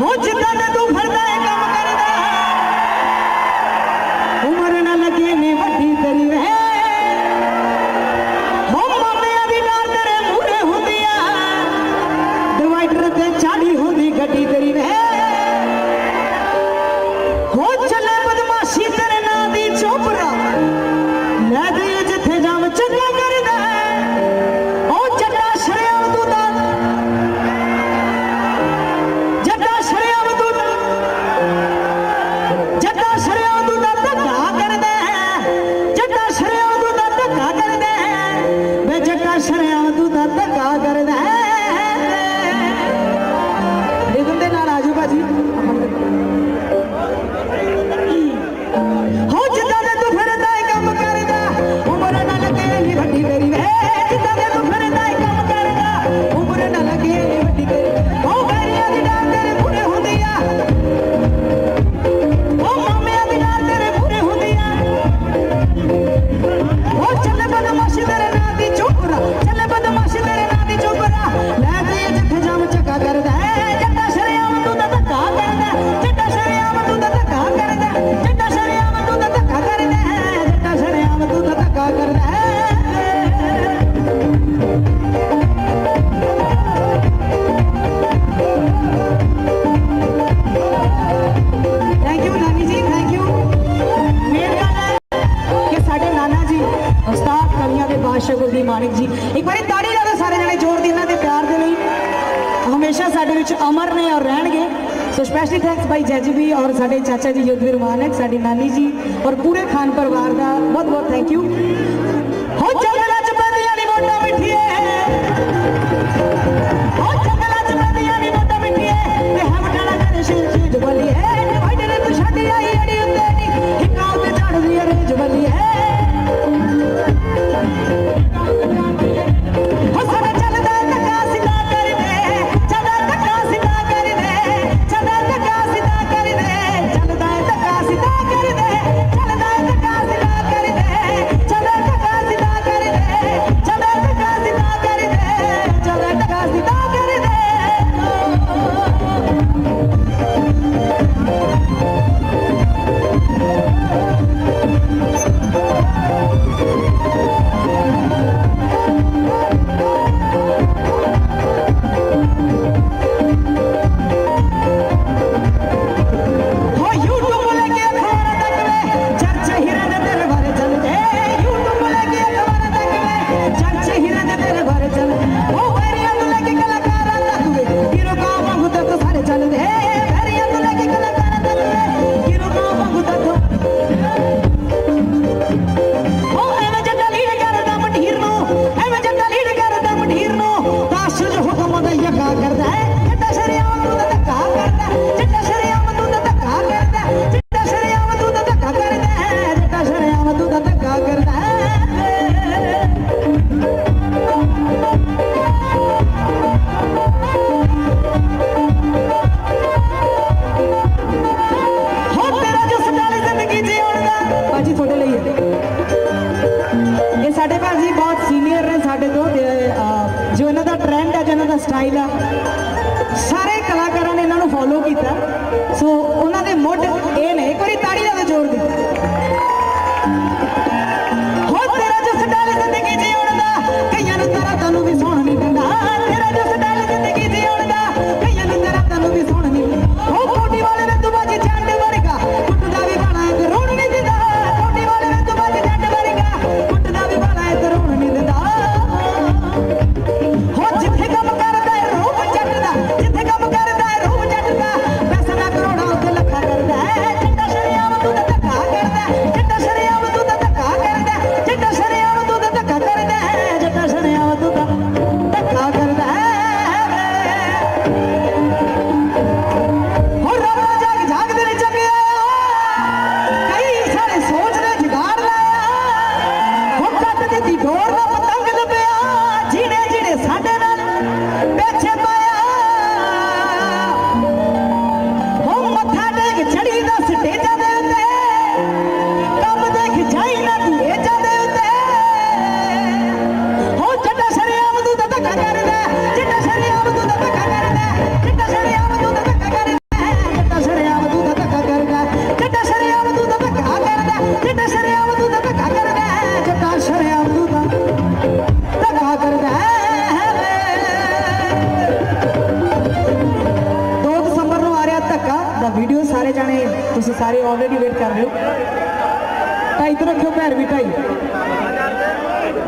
ਹੋ ਜਿੱਦਾਂ ਦੇ ਅਸ਼ੋਕਦੀ ਮਾਨਿਕ ਜੀ ਇੱਕ ਵਾਰੀ ਤਾੜੀ ਲਾ ਦਿਓ ਸਾਰੇ ਜਣੇ ਜ਼ੋਰ ਦੀ, ਇਹਨਾਂ ਦੇ ਪਿਆਰ ਦੇ ਲਈ। ਹਮੇਸ਼ਾ ਸਾਡੇ ਵਿੱਚ ਅਮਰ ਨੇ ਔਰ ਰਹਿਣਗੇ। ਸੋ ਸਪੈਸ਼ਲੀ ਥੈਂਕਸ ਭਾਈ ਜੈਜੀ ਵੀ ਔਰ ਸਾਡੇ ਚਾਚਾ ਜੀ ਯੋਧਵੀਰ ਮਾਨਕ, ਸਾਡੀ ਨਾਨੀ ਜੀ ਔਰ ਪੂਰੇ ਖਾਨ ਪਰਿਵਾਰ ਦਾ ਬਹੁਤ ਬਹੁਤ ਥੈਂਕ ਯੂ ਸੋ ਉਹਨਾਂ ਦੇ ਮੁੱਢ ਇਹ ਨੇ ਇੱਕ ਵਾਰੀ ਤਾੜੀ ਦਾ ਜ਼ੋਰ ਦੇ। Shepard! ਢਾਈ ਤੋਂ ਰੱਖਿਓ ਪੈਰ ਵੀ ਢਾਈ।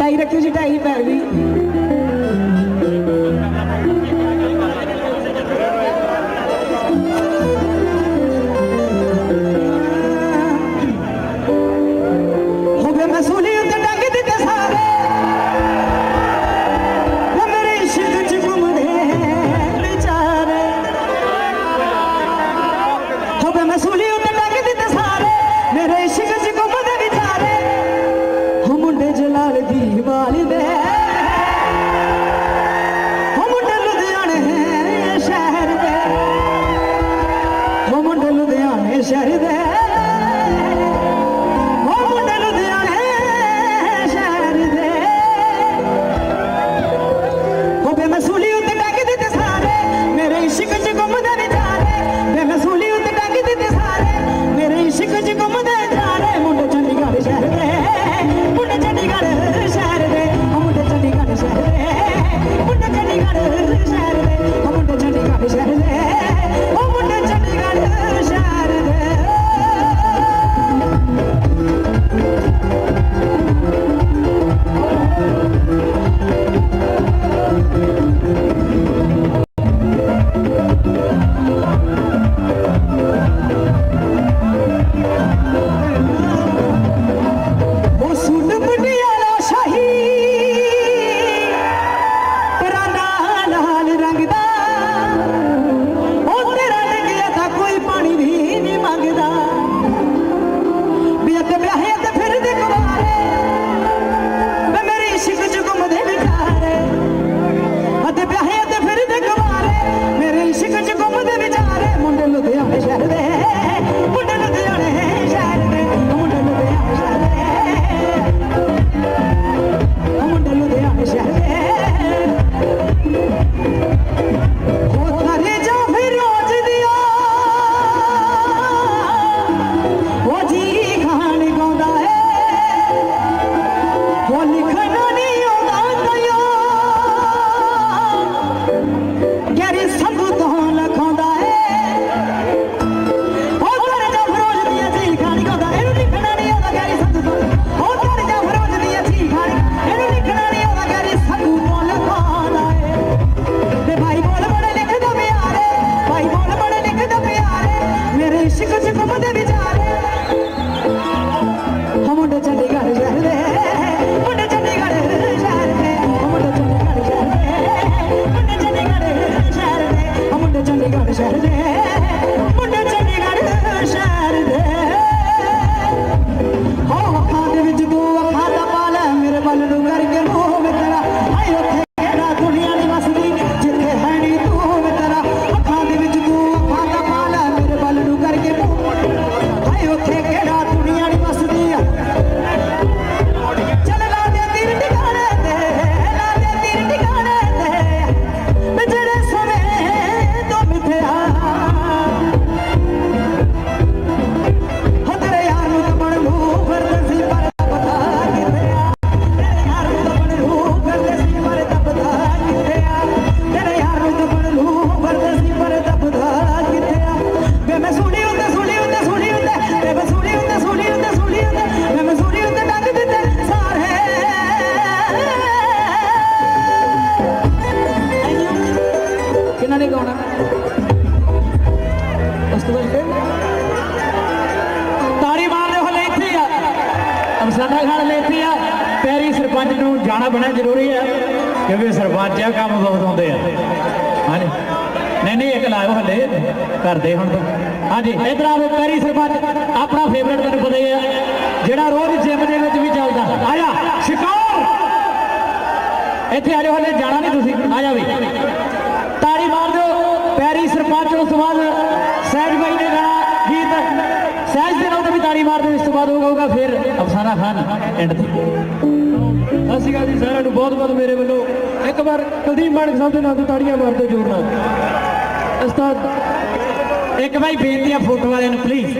ਢਾਈ ਰੱਖਿਓ ਜੀ ਢਾਈ ਪੈਰ ਵੀ। ਦੂਜਾ ਕੰਮ ਬਹੁਤ ਆਉਂਦੇ ਆ। ਹਾਂਜੀ। ਨਹੀਂ ਨਹੀਂ, ਇੱਕ ਲਾਇਓ ਹੱਲੇ। ਕਰਦੇ ਹੁਣ ਹਾਂਜੀ, ਇਧਰ ਆਓ, ਪੈਰੀ ਸਰਪੰਚ ਆਪਣਾ ਫੇਵਰਟ ਤੁਹਾਨੂੰ ਪਤਾ ਆ। ਜਿਹੜਾ ਰੋਜ਼ ਜਿੰਮ ਦੇ ਵਿੱਚ ਵੀ ਚੱਲਦਾ। ਆਇਆ, ਸ਼ਿਕਾਰ! ਇੱਥੇ ਆ ਜਾਓ ਹੱਲੇ, ਜਾਣਾ ਨਹੀਂ ਤੁਸੀਂ। ਆ ਜਾ ਵੀ। ਤਾੜੀ ਮਾਰ ਦਿਓ। ਪੈਰੀ ਸਰਪੰਚ ਉਸ ਤੋਂ ਬਾਅਦ ਸਹਿਜ ਭਾਈ ਨੇ ਗਾਣਾ, ਗੀਤ। ਸਹਿਜ ਦੇ ਨਾਲ ਵੀ ਤਾੜੀ ਮਾਰ ਦਿਓ, ਇਸ ਤੋਂ ਬਾਅਦ ਹੋ ਜਾਊਗਾ ਫਿਰ ਅਫਸਾਨਾ ਖਾਨ ਐਂਡ ਤੇ। ਸਤਿ ਸ਼੍ਰੀ ਅਕਾਲ ਜੀ ਸਾਰਿਆਂ ਨੂੰ, ਬਹੁਤ ਬਹੁਤ ਮੇਰੇ ਵੱਲੋਂ ਇੱਕ ਵਾਰ ਕੁਲਦੀਪ ਮਾਨਕ ਸਾਹਿਬ ਦੇ ਨਾਂ ਤੋਂ ਤਾੜੀਆਂ ਮਾਰ ਦਿਓ ਜ਼ੋਰ ਨਾਲ। ਉਸਤਾਦ, ਇੱਕ ਵਾਰੀ ਬੇਨਤੀ ਆ ਫੋਟੋ ਵਾਲਿਆਂ ਨੂੰ ਪਲੀਜ਼